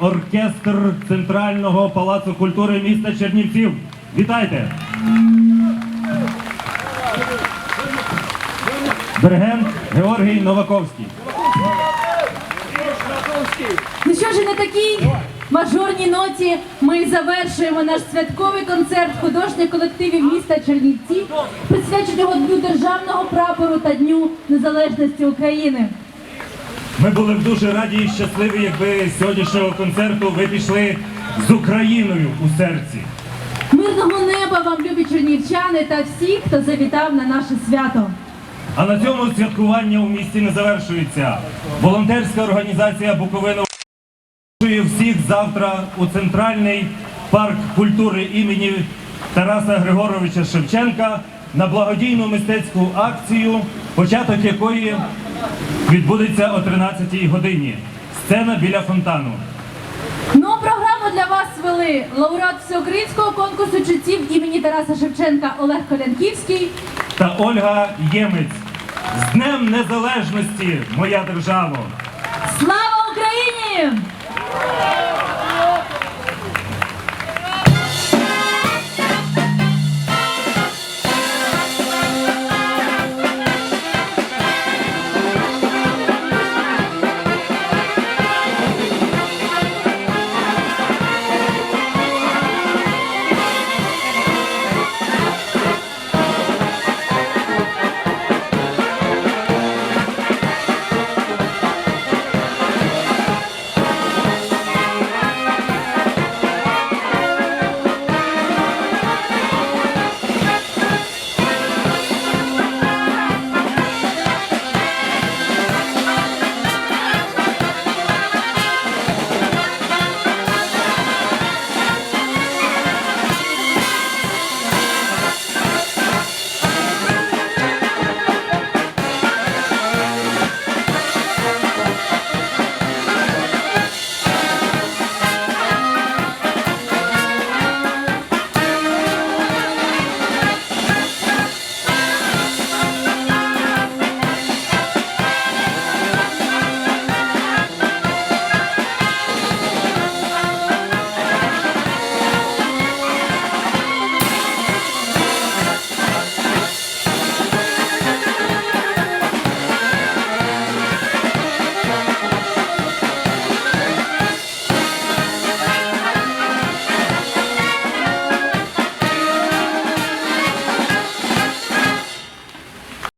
оркестр Центрального палацу культури міста Чернівців. Вітайте! Диригент Георгій Новаковський. Ну що ж, на такій мажорній ноті ми завершуємо наш святковий концерт художніх колективів міста Чернівці, присвяченого Дню Державного прапору та Дню Незалежності України. Ми були б дуже раді і щасливі, якби з сьогоднішнього концерту ви пішли з Україною у серці. Мирного неба вам, любі чернівчани та всі, хто завітав на наше свято. А на цьому святкування у місті не завершується. Волонтерська організація Буковина всіх завтра у центральний парк культури імені Тараса Григоровича Шевченка на благодійну мистецьку акцію, початок якої відбудеться о 13-й годині. Сцена біля фонтану. Ну, програму для вас вели лауреат всеукраїнського конкурсу читців імені Тараса Шевченка Олег Колянківський. та Ольга Ємець. З Днем Незалежності, моя держава! Слава Україні!